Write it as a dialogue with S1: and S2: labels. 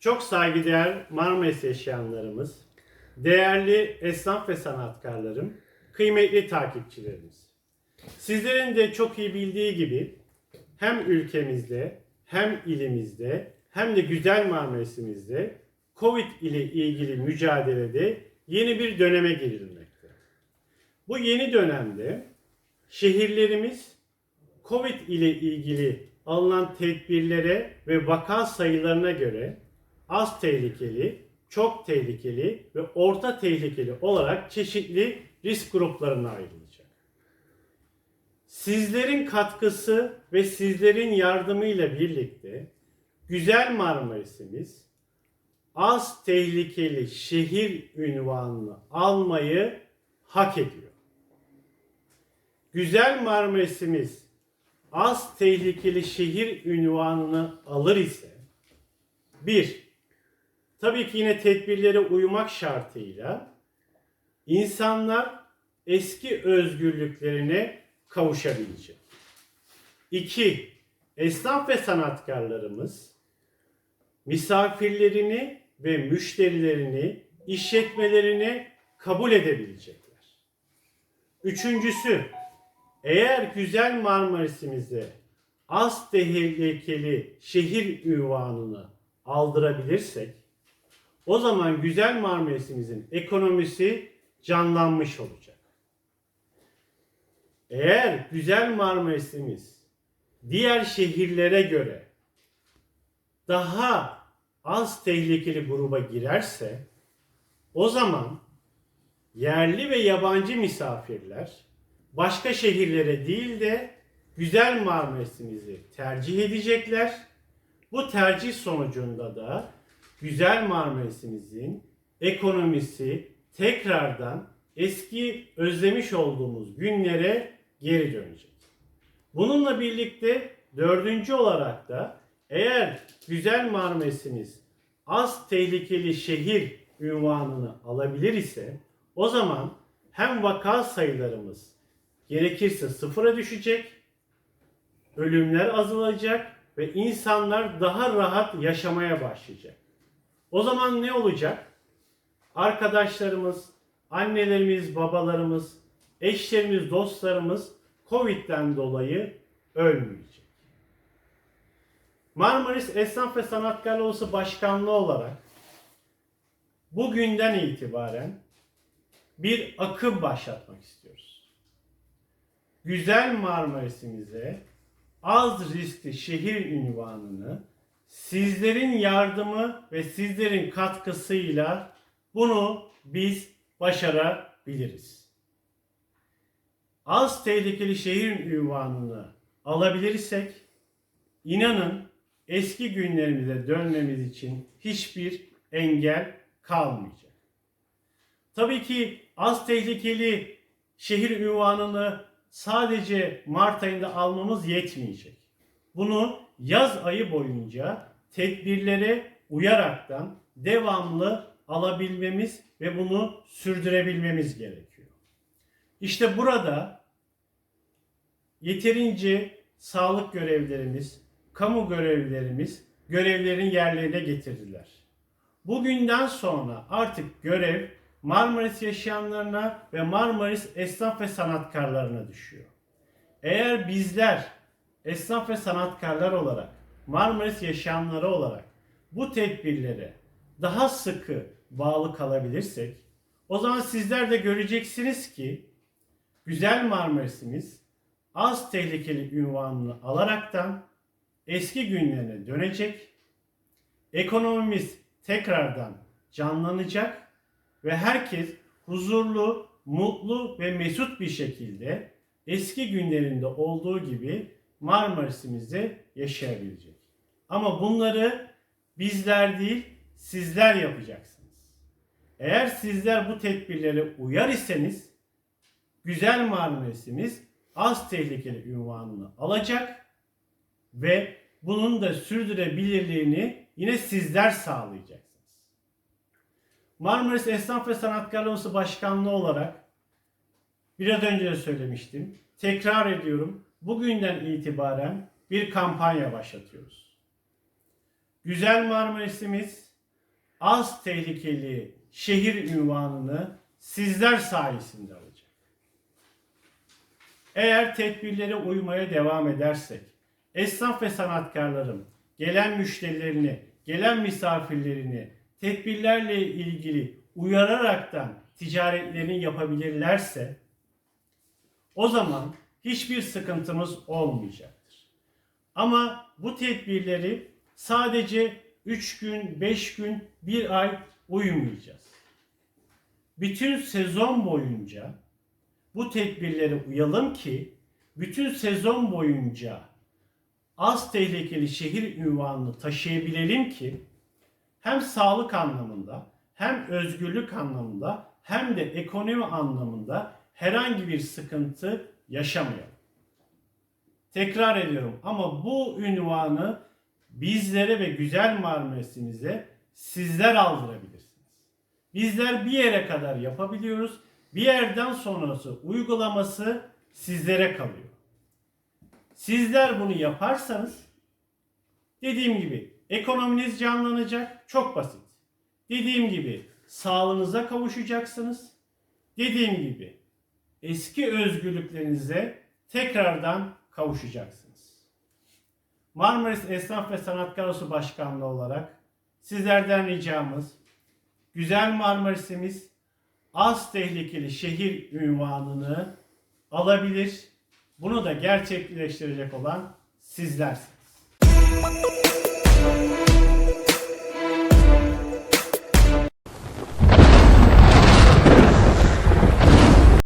S1: Çok saygıdeğer Marmaris yaşayanlarımız, değerli esnaf ve sanatkarlarım, kıymetli takipçilerimiz. Sizlerin de çok iyi bildiği gibi hem ülkemizde hem ilimizde hem de güzel Marmaris'imizde Covid ile ilgili mücadelede yeni bir döneme girilmekte. Bu yeni dönemde şehirlerimiz Covid ile ilgili alınan tedbirlere ve vaka sayılarına göre az tehlikeli, çok tehlikeli ve orta tehlikeli olarak çeşitli risk gruplarına ayrılacak. Sizlerin katkısı ve sizlerin yardımıyla birlikte Güzel Marmaris'imiz az tehlikeli şehir ünvanını almayı hak ediyor. Güzel Marmaris'imiz az tehlikeli şehir ünvanını alır ise bir, tabii ki yine tedbirlere uymak şartıyla insanlar eski özgürlüklerine kavuşabilecek. İki, esnaf ve sanatkarlarımız misafirlerini ve müşterilerini işletmelerine kabul edebilecekler. Üçüncüsü, eğer güzel Marmaris'imize az tehlikeli şehir ünvanını aldırabilirsek, o zaman güzel Marmaris'imizin ekonomisi canlanmış olacak. Eğer güzel Marmaris'imiz diğer şehirlere göre daha az tehlikeli gruba girerse o zaman yerli ve yabancı misafirler başka şehirlere değil de güzel Marmaris'imizi tercih edecekler. Bu tercih sonucunda da güzel Marmaris'imizin ekonomisi tekrardan eski özlemiş olduğumuz günlere geri dönecek. Bununla birlikte dördüncü olarak da eğer güzel Marmaris'imiz az tehlikeli şehir ünvanını alabilir ise o zaman hem vaka sayılarımız gerekirse sıfıra düşecek, ölümler azalacak ve insanlar daha rahat yaşamaya başlayacak. O zaman ne olacak? Arkadaşlarımız, annelerimiz, babalarımız, eşlerimiz, dostlarımız Covid'den dolayı ölmeyecek. Marmaris Esnaf ve Sanatkarlar Odası Başkanlığı olarak bugünden itibaren bir akım başlatmak istiyoruz. Güzel Marmaris'imize az riskli şehir ünvanını sizlerin yardımı ve sizlerin katkısıyla bunu biz başarabiliriz. Az tehlikeli şehir ünvanını alabilirsek inanın eski günlerimize dönmemiz için hiçbir engel kalmayacak. Tabii ki az tehlikeli şehir ünvanını sadece Mart ayında almamız yetmeyecek. Bunu yaz ayı boyunca tedbirlere uyaraktan devamlı alabilmemiz ve bunu sürdürebilmemiz gerekiyor. İşte burada yeterince sağlık görevlerimiz, kamu görevlilerimiz görevlerin yerlerine getirdiler. Bugünden sonra artık görev Marmaris yaşayanlarına ve Marmaris esnaf ve sanatkarlarına düşüyor. Eğer bizler esnaf ve sanatkarlar olarak, Marmaris yaşayanları olarak bu tedbirlere daha sıkı bağlı kalabilirsek, o zaman sizler de göreceksiniz ki güzel Marmaris'imiz az tehlikeli ünvanını alaraktan eski günlerine dönecek, ekonomimiz tekrardan canlanacak ve herkes huzurlu, mutlu ve mesut bir şekilde eski günlerinde olduğu gibi Marmaris'imizde yaşayabilecek. Ama bunları bizler değil, sizler yapacaksınız. Eğer sizler bu tedbirlere uyar iseniz güzel Marmaris'imiz az tehlikeli ünvanını alacak ve bunun da sürdürebilirliğini yine sizler sağlayacaksınız. Marmaris Esnaf ve Sanatkarlar Odası Başkanlığı olarak biraz önce de söylemiştim. Tekrar ediyorum. Bugünden itibaren bir kampanya başlatıyoruz. Güzel Marmaris'imiz az tehlikeli şehir ünvanını sizler sayesinde alacak. Eğer tedbirlere uymaya devam edersek, esnaf ve sanatkarlarım gelen müşterilerini, gelen misafirlerini tedbirlerle ilgili uyararaktan ticaretlerini yapabilirlerse o zaman hiçbir sıkıntımız olmayacaktır. Ama bu tedbirleri sadece 3 gün, 5 gün, 1 ay uymayacağız. Bütün sezon boyunca bu tedbirlere uyalım ki bütün sezon boyunca az tehlikeli şehir ünvanını taşıyabilelim ki hem sağlık anlamında hem özgürlük anlamında hem de ekonomi anlamında herhangi bir sıkıntı yaşamayalım. Tekrar ediyorum ama bu ünvanı bizlere ve güzel marmeresimize sizler aldırabilirsiniz. Bizler bir yere kadar yapabiliyoruz. Bir yerden sonrası uygulaması sizlere kalıyor. Sizler bunu yaparsanız dediğim gibi ekonominiz canlanacak. Çok basit. Dediğim gibi sağlığınıza kavuşacaksınız. Dediğim gibi eski özgürlüklerinize tekrardan kavuşacaksınız. Marmaris Esnaf ve Sanatkar Başkanlığı olarak sizlerden ricamız güzel Marmaris'imiz az tehlikeli şehir ünvanını alabilir. Bunu da gerçekleştirecek olan sizlersiniz.